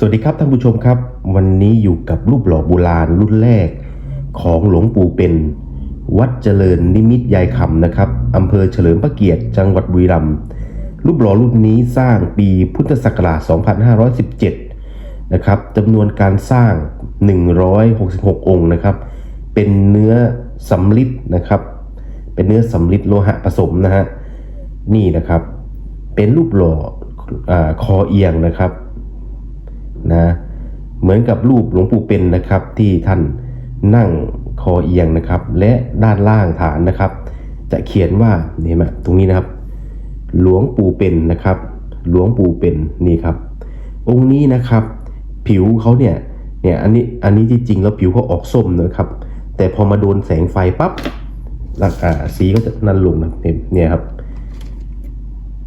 สวัสดีครับท่านผู้ชมครับ วันนี้อยู่กับรูปหล่อโบราณรุ่นแรก ของหลวงปู่เป็น วัดเจริญนิมิตยายคำนะครับอำเภอเฉลิมพระเกียรติจังหวัดบุรีรัมย์รูปหล่อรุ่นนี้สร้างปีพุทธศักราช 2517 นะครับจำนวนการสร้าง 166 องค์นะครับ เป็นเนื้อสำลิดนะครับ เป็นเนื้อสำลิดโลหะผสมนะฮะนี่นะครับ เป็นรูปหล่ออคอเอียงนะครับ นะเหมือนกับรูปหลวงปู่เป็นนะครับที่ท่านนั่งคอเอียงนะครับ และด้านล่างฐานนะครับ จะเขียนว่านี่เห็นไหมตรงนี้นะครับ หลวงปู่เป็นนะครับ หลวงปู่เป็นนี่ครับ องค์นี้นะครับ ผิวเขาเนี่ยเนี่ยอันนี้อันนี้ที่จริงแล้วผิวเขาออกส้มนะครับ แต่พอมาโดนแสงไฟปั๊บหลักอ่าสีก็จะนั่นลงนะเนี่ยครับ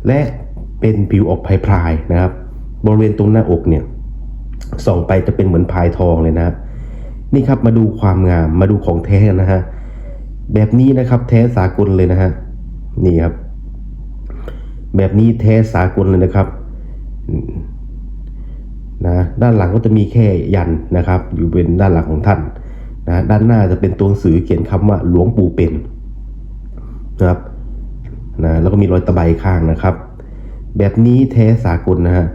และเป็นผิวออกพรายๆนะครับ บริเวณตรงหน้าอกเนี่ย ส่องไปจะเป็นเหมือนพายทองเลยนะ นี่ครับมาดูความงามมาดูของแท้นะฮะแบบนี้นะครับแท้สากลเลยนะฮะนี่ครับ แบบนี้แท้สากลเลยนะครับนะด้านหลังก็จะมีแค่ยันนะครับ อยู่เป็นด้านหลังของท่านนะด้านหน้าจะเป็นตัวหนังสือเขียนคำว่าหลวงปู่เป็นนะครับนะแล้วก็มีรอยตะไบข้างนะครับ แบบนี้แท้สากลนะฮะ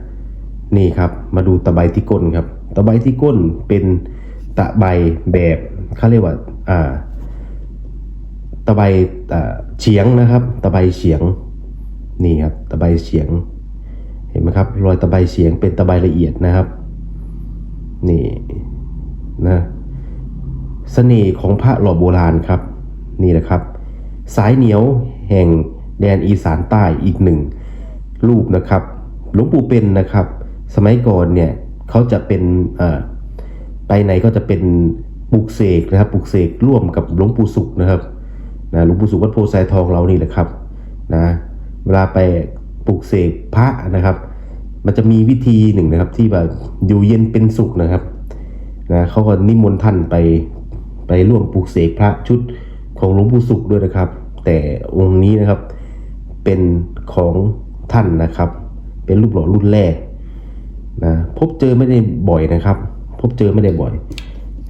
นี่ครับ มาดูตะไบที่ก้นครับ ตะไบที่ก้นเป็นตะไบแบบเขาเรียกว่าอ่าตะไบเฉียงนะครับ ตะไบเฉียงนี่ครับ ตะไบเฉียง เห็นไหมครับ รอยตะไบเฉียงเป็นตะไบละเอียดนะครับ นี่นะเสน่ห์ของพระหล่อโบราณครับ นี่แหละครับ สายเหนียวแห่งแดนอีสานใต้อีกหนึ่งรูปนะครับ หลวงปู่เป็นนะครับ สมัยก่อนเนี่ยเขาจะเป็นไปไหนก็จะเป็นปลุกเสกนะครับปลุกเสกร่วมกับหลวงปู่สุขนะครับนะหลวงปู่สุขวัดโพไซทองเรานี่แหละครับนะเวลาไปปลุกเสกพระนะครับ มันจะมีวิธีหนึ่งนะครับที่แบบอยู่เย็นเป็นสุขนะครับนะเขาก็นิมนต์ท่านไปไปร่วมปลุกเสกพระชุดของหลวงปู่สุขด้วยนะครับ แต่องค์นี้นะครับเป็นของท่านนะครับ เป็นรูปหล่อรุ่นแรก นะพบเจอไม่ได้บ่อยนะครับ พบเจอไม่ได้บ่อย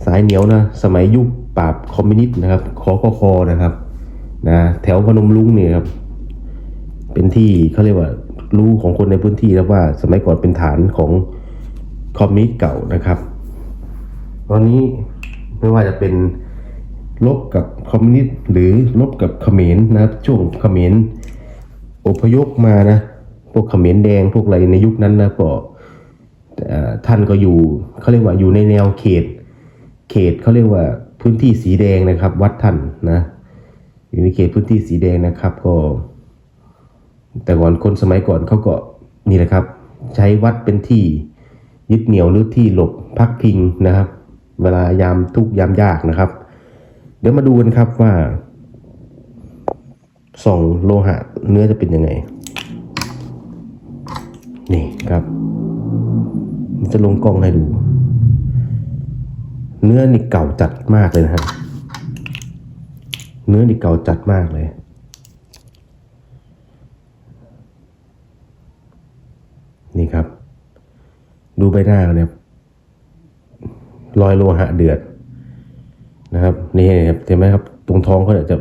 สายเหนียวนะสมัยยุคปราบคอมมิวนิสต์นะครับคอกคอนะครับนะแถวพนมรุ้งเนี่ยครับเป็นที่เขาเรียกว่ารู้ของคนในพื้นที่แล้วว่า สมัยก่อนเป็นฐานของคอมมิวนิสเก่านะครับ ตอนนี้ไม่ว่าจะเป็นลบกับคอมมิวนิสต์หรือลบกับเขมรนะครับช่วงเขมรอพยพมานะ พวกเขมรแดงพวกอะไรในยุคนั้นนะก็ ท่านก็อยู่เขาเรียกว่าอยู่ในแนวเขต เขตเขาเรียกว่าพื้นที่สีแดงนะครับ วัดท่านนะอยู่ในเขตพื้นที่สีแดงนะครับ ก็ แต่ก่อนคนสมัยก่อนเขาก็นี่แหละครับ ใช้วัดเป็นที่ยึดเหนี่ยวหรือที่หลบพักพิงนะครับ เวลายามทุกยามยากนะครับ เดี๋ยวมาดูกันครับว่าส่องโลหะเนื้อจะเป็นยังไง นี่ครับ จะลงกล้องให้ดู เนื้อนี่เก่าจัดมากเลยนะฮะเนื้อนี่เก่าจัดมากเลยนี่ครับ ดูใบหน้าเนี่ยรอยโลหะเดือดนะครับ นี่ครับเห็นไหมครับ ตรงท้องเขาจะ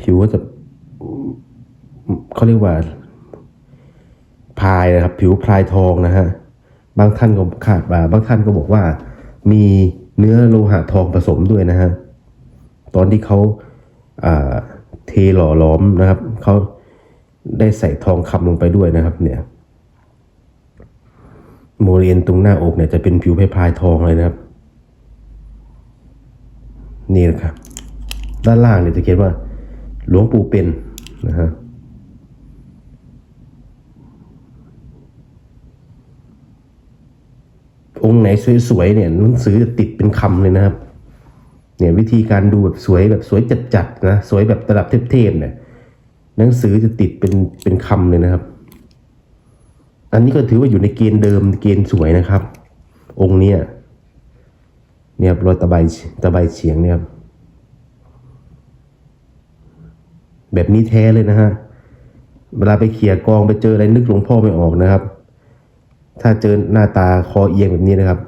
ผิวก็จะเขาเรียกว่า พายนะครับ ผิวพลายทองนะฮะ บางท่านก็ขาดว่าบางท่านก็บอกว่า มีเนื้อโลหะทองผสมด้วยนะฮะตอนที่เขาเทหล่อหลอมนะครับเขาได้ใส่ทองคำลงไปด้วยนะครับเนี่ยโมเรียนตรงหน้าอกเนี่ยจะเป็นผิวพลายทองเลยนะครับ นี่นะครับ ด้านล่างเนี่ยจะเขียนว่า หลวงปู่เป็นนะฮะ องค์ไหนสวยๆเนี่ยหนังสือจะติดเป็นคำเลยนะครับ เนี่ยวิธีการดูแบบสวยแบบสวยจัดๆนะสวยแบบระดับเทพๆเนี่ยหนังสือจะติดเป็นเป็นคำเลยนะครับ อันนี้ก็ถือว่าอยู่ในเกณฑ์เดิมเกณฑ์สวยนะครับ องค์เนี้ยเนี่ยครับรอยตะไบตะไบเฉียงเนี่ยครับแบบนี้แท้เลยนะฮะเวลาไปเขี่ยกองไปเจออะไรนึกหลวงพ่อไม่ออกนะครับ ถ้าเจอหน้าตาคอเอียงแบบนี้นะครับ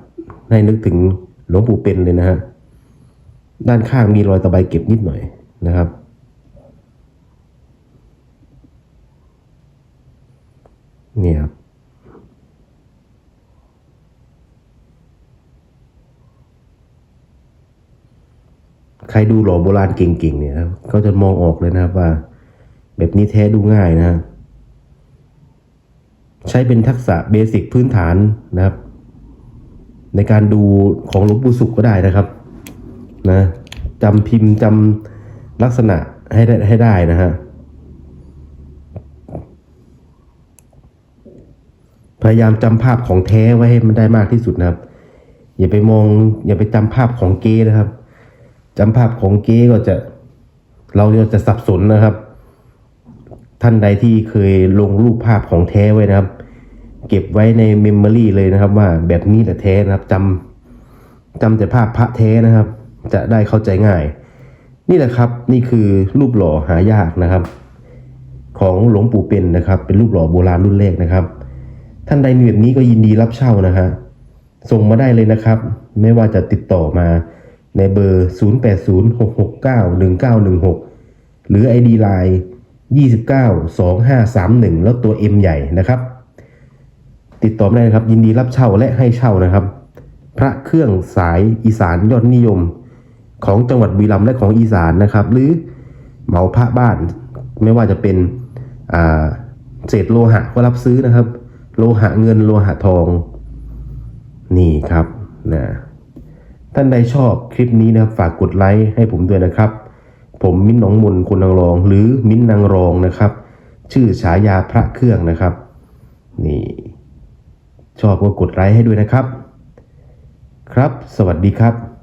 ให้นึกถึงหลวงปู่เป็นเลยนะฮะ ด้านข้างมีรอยตะไบเก็บนิดหน่อยนะครับ เนี่ยครับใครดูหล่อโบราณเก่งๆเนี่ยครับเขาจะมองออกเลยนะครับว่า แบบนี้แท้ดูง่ายนะฮะ ใช้เป็นทักษะเบสิกพื้นฐานนะครับ ในการดูของหลวงปู่สุขก็ได้นะครับนะจำพิมพ์จำลักษณะให้ได้ให้ได้นะฮะพยายามจำภาพของแท้ไว้ให้มันได้มากที่สุดนะครับ อย่าไปมอง อย่าไปจำภาพของเก๊นะครับจำภาพของเก๊ก็จะเราจะสับสนนะครับ ท่านใดที่เคยลงรูปภาพของแท้ไว้นะครับ เก็บไว้ในเมมโมรีเลยนะครับ ว่าแบบนี้แหละแท้นะครับจำจำแต่ภาพพระแท้นะครับ จะได้เข้าใจง่าย นี่แหละครับนี่คือรูปหล่อหายากนะครับ ของหลวงปู่เป็นนะครับ เป็นรูปหล่อโบราณรุ่นแรกนะครับ ท่านใดมีแบบนี้ก็ยินดีรับเช่านะฮะส่งมาได้เลยนะครับ ไม่ว่าจะติดต่อมาในเบอร์ 0806691916 หรือ ID Line 292531 แล้วตัว M ใหญ่นะครับ ติดต่อได้นะครับ ยินดีรับเช่าและให้เช่านะครับ พระเครื่องสายอีสานยอดนิยม ของจังหวัดบุรีรัมย์และของอีสานนะครับ หรือเหมาพระบ้านไม่ว่าจะเป็นเศษโลหะก็รับซื้อนะครับ โลหะเงินโลหะทอง นี่ครับนะท่านใดชอบคลิปนี้นะครับ ฝากกดไลค์ให้ผมด้วยนะครับ ผมมิ้นหนองมนคนนางรอง หรือมิ้นนางรองนะครับ ชื่อฉายาพระเครื่องนะครับ นี่ ชอบก็กดไลค์ให้ด้วยนะครับ ครับ สวัสดีครับ